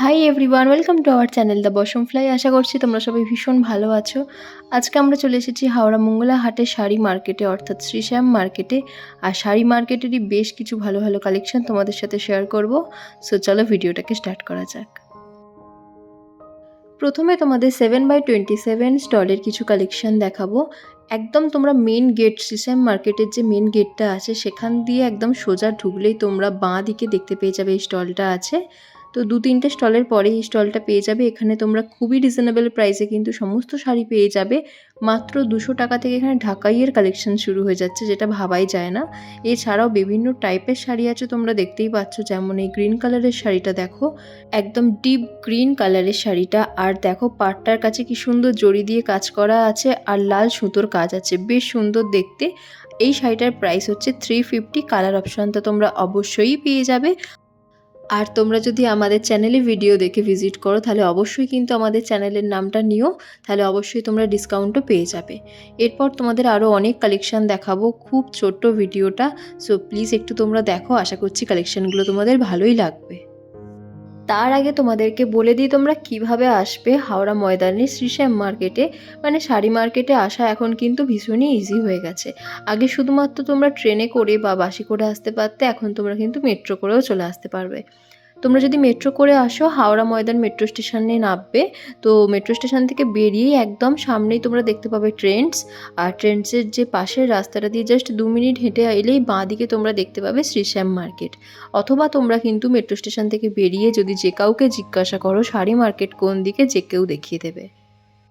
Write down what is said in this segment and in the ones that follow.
Hi everyone welcome to our channel the bosom fly আশা করছি তোমরা সবাই ভীষণ ভালো আছো। আজকে আমরা চলে এসেছি হাওড়া মঙ্গলা হাটের শাড়ি মার্কেটে অর্থাৎ শ্রীশ্যাম মার্কেটে আর শাড়ি মার্কেটেরই বেশ কিছু ভালো ভালো কালেকশন তোমাদের সাথে শেয়ার করব। সো চলো ভিডিওটাকে স্টার্ট করা যাক। প্রথমে তোমাদের সেভেন বাই টোয়েন্টি সেভেন স্টলের কিছু কালেকশন দেখাবো। একদম তোমরা মেন গেট শ্রীশ্যাম মার্কেটের যে মেন গেটটা আছে, সেখান দিয়ে একদম সোজা ঢুকলেই তোমরা বাঁ দিকে দেখতে পেয়ে যাবে এই স্টলটা আছে। তো দু তিনটে স্টলের পরে এই স্টলটা পেয়ে যাবে। এখানে তোমরা খুবই রিজনেবল প্রাইসে কিন্তু সমস্ত শাড়ি পেয়ে যাবে। মাত্র দুশো টাকা থেকে এখানে ঢাকাইয়ের কালেকশন শুরু হয়ে যাচ্ছে, যেটা ভাবাই যায় না। এছাড়াও বিভিন্ন টাইপের শাড়ি আছে তোমরা দেখতেই পাচ্ছ, যেমন এই গ্রিন কালারের শাড়িটা দেখো। একদম ডিপ গ্রিন কালারের শাড়িটা। আর দেখো পাটটার কাছে কি সুন্দর জড়ি দিয়ে কাজ করা আছে, আর লাল সুতোর কাজ আছে। বেশ সুন্দর দেখতে। এই শাড়িটার প্রাইস হচ্ছে থ্রি ফিফটি কালার অপশানটা তোমরা অবশ্যই পেয়ে যাবে। আর তোমরা যদি আমাদের চ্যানেলে ভিডিও দেখে ভিজিট করো, তাহলে অবশ্যই কিন্তু আমাদের চ্যানেলের নামটা নিও, তাহলে অবশ্যই তোমরা ডিসকাউন্টও পেয়ে যাবে। এরপর তোমাদের আরও অনেক কালেকশান দেখাবো, খুব ছোট্ট ভিডিওটা সো প্লিজ একটু তোমরা দেখো, আশা করছি কালেকশানগুলো তোমাদের ভালোই লাগবে। তার আগে তোমাদেরকে বলে দিই তোমরা কীভাবে আসবে হাওড়া ময়দানে শ্রীশ্যাম মার্কেটে। মানে শাড়ি মার্কেটে আসা এখন কিন্তু ভীষণই ইজি হয়ে গেছে। আগে শুধুমাত্র তোমরা ট্রেনে করে বা বাসে করে আসতে পারতে, এখন তোমরা কিন্তু মেট্রো করেও চলে আসতে পারবে। তোমরা যদি মেট্রো করে আসো, হাওড়া ময়দান মেট্রো স্টেশনে নামবে। তো মেট্রো স্টেশন থেকে বেরিয়েই একদম সামনেই তোমরা দেখতে পাবে ট্রেন্ডস আর ট্রেন্ডসের যে পাশের রাস্তাটা দিয়ে জাস্ট দু মিনিট হেঁটে এলেই বাঁ দিকে তোমরা দেখতে পাবে শ্রীশ্যাম মার্কেট অথবা তোমরা কিন্তু মেট্রো স্টেশন থেকে বেরিয়ে যদি যে কাউকে জিজ্ঞাসা করো, শাড়ি মার্কেট কোন দিকে, যে কেউ দেখিয়ে দেবে।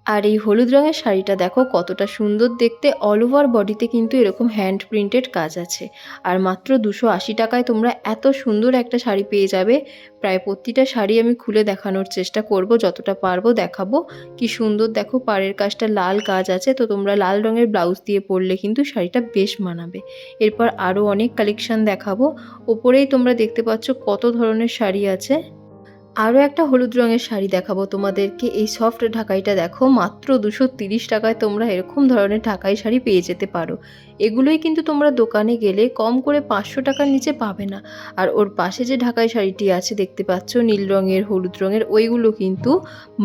আর এই হলুদ রঙের শাড়িটা দেখো, কতটা সুন্দর দেখতে। অল ওভার বডিতে কিন্তু এরকম হ্যান্ড প্রিন্টেড কাজ আছে। আর মাত্র দুশো আশি টাকায় তোমরা এত সুন্দর একটা শাড়ি পেয়ে যাবে। প্রায় প্রতিটা শাড়ি আমি খুলে দেখানোর চেষ্টা করব, যতটা পারব দেখাবো। কি সুন্দর দেখো, পাড়ের কাজটা লাল কাজ আছে, তো তোমরা লাল রঙের ব্লাউজ দিয়ে পরলে কিন্তু শাড়িটা বেশ মানাবে। এরপর আরও অনেক কালেকশন দেখাবো। ওপরেই তোমরা দেখতে পাচ্ছ কত ধরনের শাড়ি আছে। আরও একটা হলুদ রঙের শাড়ি দেখাবো তোমাদেরকে। এই সফট ঢাকাইটা দেখো, মাত্র দুশো তিরিশ টাকায় তোমরা এরকম ধরনের ঢাকাই শাড়ি পেয়ে যেতে পারো। এগুলোই কিন্তু তোমরা দোকানে গেলে কম করে পাঁচশো টাকার নিচে পাবে না। আর ওর পাশে যে ঢাকাই শাড়িটি আছে, দেখতে পাচ্ছ, নীল রঙের, হলুদ রঙের, ওইগুলো কিন্তু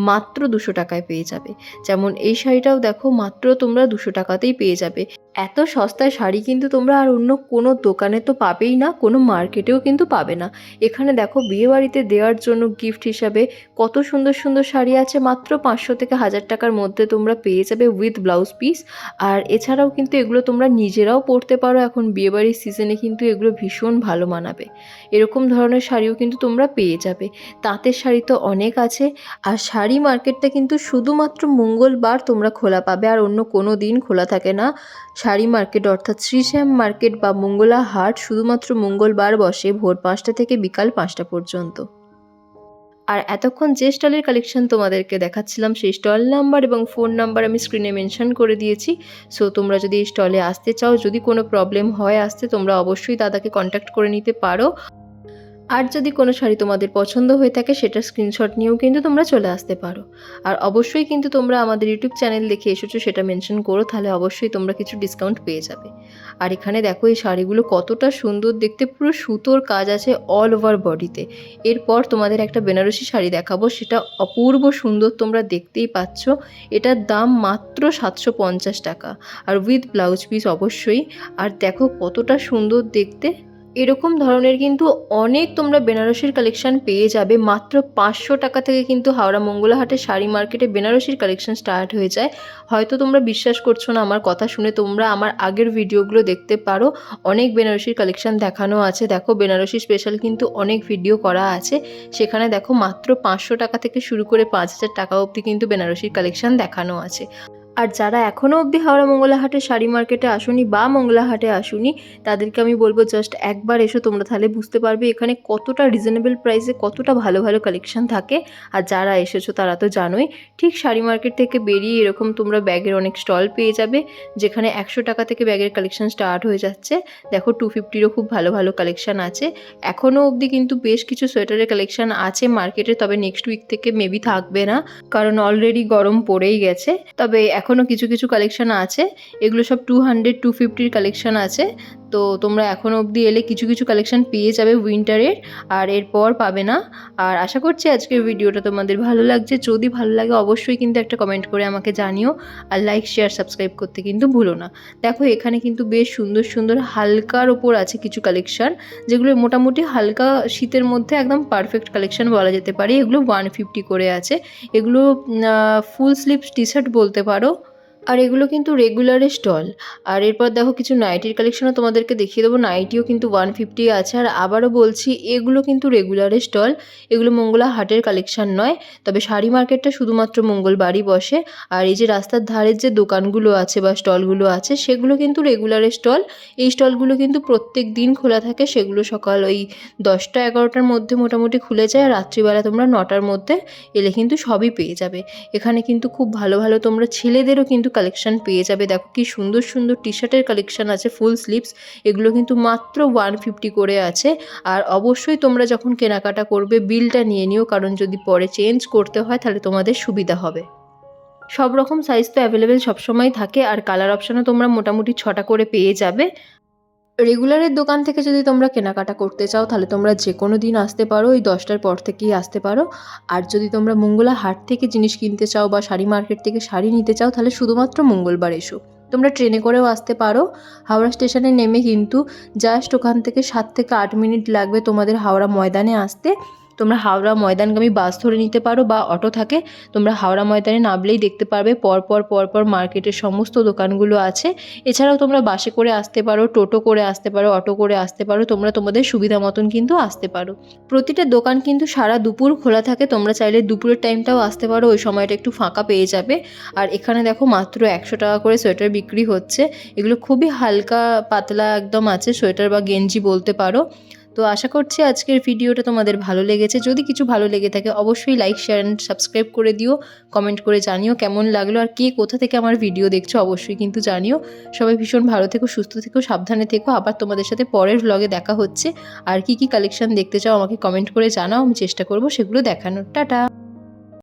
মাত্র দুশো টাকায় পেয়ে যাবে। যেমন এই শাড়িটাও দেখো, মাত্র তোমরা দুশো টাকাতেই পেয়ে যাবে। এত সস্তায় শাড়ি কিন্তু তোমরা আর অন্য কোনো দোকানে তো পাবেই না, কোনো মার্কেটেও কিন্তু পাবে না। এখানে দেখো বিয়েবাড়িতে দেওয়ার জন্য গিফট হিসাবে কত সুন্দর সুন্দর শাড়ি আছে মাত্র পাঁচশো থেকে হাজার টাকার মধ্যে তোমরা পেয়ে যাবে উইথ ব্লাউজ পিস আর এছাড়াও কিন্তু এগুলো তোমরা নিজেরাও পরতে পারো, এখন বিয়েবাড়ির সিজনে কিন্তু এগুলো ভীষণ ভালো মানাবে। এরকম ধরনের শাড়িও কিন্তু তোমরা পেয়ে যাবে। তাঁতের শাড়ি তো অনেক আছে, আর শাড়ি মার্কেটটা কিন্তু শুধুমাত্র মঙ্গলবার তোমরা খোলা পাবে, আর অন্য কোনো দিন খোলা থাকে না। শাড়ি মার্কেট অর্থাৎ শ্রীশ্যাম মার্কেট বা মঙ্গলা হাট শুধুমাত্র মঙ্গলবার বসে ভোর পাঁচটা থেকে বিকাল পাঁচটা পর্যন্ত। আর এতক্ষণ যে স্টলের কালেকশন তোমাদেরকে দেখাচ্ছিলাম, সেই স্টল নাম্বার এবং ফোন নাম্বার আমি স্ক্রিনে মেনশন করে দিয়েছি। সো তোমরা যদি এই স্টলে আসতে চাও, যদি কোনো প্রবলেম হয় আসতে, তোমরা অবশ্যই দাদাকে কন্ট্যাক্ট করে নিতে পারো। আর যদি কোনো শাড়ি তোমাদের পছন্দ হয়ে থাকে, সেটার স্ক্রিনশট নিয়েও কিন্তু তোমরা চলে আসতে পারো। আর অবশ্যই কিন্তু তোমরা আমাদের ইউটিউব চ্যানেল দেখে এসেছ, সেটা মেনশন করো, তাহলে অবশ্যই তোমরা কিছু ডিসকাউন্ট পেয়ে যাবে। আর এখানে দেখো, এই শাড়িগুলো কতটা সুন্দর, দেখতে পুরো সুতোর কাজ আছে অল ওভার বডিতে এরপর তোমাদের একটা বেনারসি শাড়ি দেখাবো, সেটা অপূর্ব সুন্দর তোমরা দেখতেই পাচ্ছ। এটার দাম মাত্র সাতশো পঞ্চাশ টাকা। আর উইথ ব্লাউজ পিস অবশ্যই। আর দেখো কতটা সুন্দর দেখতে। এরকম ধরনের কিন্তু অনেক তোমরা বেনারসির কালেকশন পেয়ে যাবে। মাত্র পাঁচশো টাকা থেকে কিন্তু হাওড়া মঙ্গলাহাটের শাড়ি মার্কেটে বেনারসির কালেকশন স্টার্ট হয়ে যায়। হয়তো তোমরা বিশ্বাস করছ না আমার কথা শুনে, তোমরা আমার আগের ভিডিওগুলো দেখতে পারো। অনেক বেনারসির কালেকশন দেখানো আছে। দেখো বেনারসি স্পেশাল কিন্তু অনেক ভিডিও করা আছে। সেখানে দেখো মাত্র পাঁচশো টাকা থেকে শুরু করে পাঁচ হাজার টাকা অবধি কিন্তু বেনারসির কালেকশন দেখানো আছে। আর যারা এখনও অবধি হাওড়া মঙ্গলাহাটে শাড়ি মার্কেটে আসুনি বা মঙ্গলাহাটে আসুনি, তাদেরকে আমি বলব জাস্ট একবার এসো, তোমরা তাহলে বুঝতে পারবে এখানে কতটা রিজনেবল প্রাইসে কতটা ভালো ভালো কালেকশন থাকে। আর যারা এসেছ তারা তো জানোই, ঠিক শাড়ি মার্কেট থেকে বেরিয়ে এরকম তোমরা ব্যাগের অনেক স্টল পেয়ে যাবে, যেখানে একশো টাকা থেকে ব্যাগের কালেকশন স্টার্ট হয়ে যাচ্ছে। দেখো টু ফিফটিরও খুব ভালো ভালো কালেকশন আছে। এখনও অবধি কিন্তু বেশ কিছু সোয়েটারের কালেকশন আছে মার্কেটে, তবে নেক্সট উইক থেকে মেবি থাকবে না, কারণ অলরেডি গরম পড়েই গেছে। তবে এখনও কিছু কিছু কালেকশন আছে। এগুলো সব টু হান্ড্রেড টু ফিফটির কালেকশন আছে। তো তোমরা এখনও অবধি এলে কিছু কিছু কালেকশন পেয়ে যাবে উইন্টারের আর এরপর পাবে না। আর আশা করছি আজকের ভিডিওটা তোমাদের ভালো লাগছে। যদি ভালো লাগে, অবশ্যই কিন্তু একটা কমেন্ট করে আমাকে জানিও। আর লাইক শেয়ার সাবস্ক্রাইব করতে কিন্তু ভুলো না। দেখো, এখানে কিন্তু বেশ সুন্দর সুন্দর হালকার ওপর আছে কিছু কালেকশন যেগুলো মোটামুটি হালকা শীতের মধ্যে একদম পারফেক্ট কালেকশন বলা যেতে পারে। এগুলো ওয়ান ফিফটি করে আছে। এগুলো ফুল স্লিভ টি শার্ট বলতে পারো। আর এগুলো কিন্তু রেগুলারের স্টল আর এরপর দেখো কিছু নাইটির কালেকশনও তোমাদেরকে দেখিয়ে দেবো। নাইটিও কিন্তু ওয়ান ফিফটি আছে। আর আবারও বলছি, এগুলো কিন্তু রেগুলারের স্টল এগুলো মঙ্গলা হাটের কালেকশন নয়। তবে শাড়ি মার্কেটটা শুধুমাত্র মঙ্গলবারই বসে। আর এই যে রাস্তার ধারের যে দোকানগুলো আছে বা স্টলগুলো আছে, সেগুলো কিন্তু রেগুলারের স্টল এই স্টলগুলো কিন্তু প্রত্যেক দিন খোলা থাকে। সেগুলো সকাল ওই দশটা, এগারোটার মধ্যে মোটামুটি খুলে যায়। আর রাত্রিবেলা তোমরা নটার মধ্যে এলে কিন্তু সবই পেয়ে যাবে। এখানে কিন্তু খুব ভালো ভালো তোমরা ছেলেদেরও কিন্তু কালেকশন পেয়ে যাবে। দেখো কি সুন্দর সুন্দর টি শার্টের কালেকশন আছে ফুল স্লিভস এগুলো কিন্তু মাত্র ওয়ান ফিফটি করে আছে। আর অবশ্যই তোমরা যখন কেনাকাটা করবে বিলটা নিয়ে নিও, কারণ যদি পরে চেঞ্জ করতে হয়, তাহলে তোমাদের সুবিধা হবে। সব রকম সাইজ তো অ্যাভেলেবেল সবসময় থাকে, আর কালার অপশানও তোমরা মোটামুটি ছটা করে পেয়ে যাবে। রেগুলারের দোকান থেকে যদি তোমরা কেনাকাটা করতে চাও, তাহলে তোমরা যে কোনো দিন আসতে পারো, ওই দশটার পর থেকেই আসতে পারো। আর যদি তোমরা মঙ্গলা হাট থেকে জিনিস কিনতে চাও বা শাড়ি মার্কেট থেকে শাড়ি নিতে চাও, তাহলে শুধুমাত্র মঙ্গলবার এসো। তোমরা ট্রেনে করেও আসতে পারো। হাওড়া স্টেশনে নেমে কিন্তু জাস্ট ওখান থেকে সাত থেকে আট মিনিট লাগবে তোমাদের হাওড়া ময়দানে আসতে। তোমরা হাওড়া ময়দানগামী বাস ধরে নিতে পারো বা অটো থাকে, তোমরা হাওড়া ময়দানে নামলেই দেখতে পারবে পরপর পরপর মার্কেটের সমস্ত দোকানগুলো আছে। এছাড়াও তোমরা বাসে করে আসতে পারো, টোটো করে আসতে পারো, অটো করে আসতে পারো, তোমরা তোমাদের সুবিধা মতন কিন্তু আসতে পারো। প্রতিটা দোকান কিন্তু সারা দুপুর খোলা থাকে, তোমরা চাইলে দুপুরের টাইমটাও আসতে পারো, ওই সময়টা একটু ফাঁকা পেয়ে যাবে। আর এখানে দেখো মাত্র একশো টাকা করে সোয়েটার বিক্রি হচ্ছে, এগুলো খুবই হালকা পাতলা একদম আছে, সোয়েটার বা গেঞ্জি বলতে পারো। তো আশা করছি আজকের ভিডিওটা তোমাদের ভালো লেগেছে। যদি কিছু ভালো লেগে থাকে, অবশ্যই লাইক শেয়ার অ্যান্ড সাবস্ক্রাইব করে দিও। কমেন্ট করে জানিও কেমন লাগল আর কে কোথা থেকে আমার ভিডিও দেখছ, অবশ্যই কিন্তু জানিও। সবাই ভীষণ ভালো থেকো, সুস্থ থেকো, সাবধানে থেকো। আবার তোমাদের সাথে পরের ভ্লগে দেখা হচ্ছে। আর কি কি কালেকশন দেখতে চাও আমাকে কমেন্ট করে জানাও, আমি চেষ্টা করব সেগুলো দেখানোর। টাটা!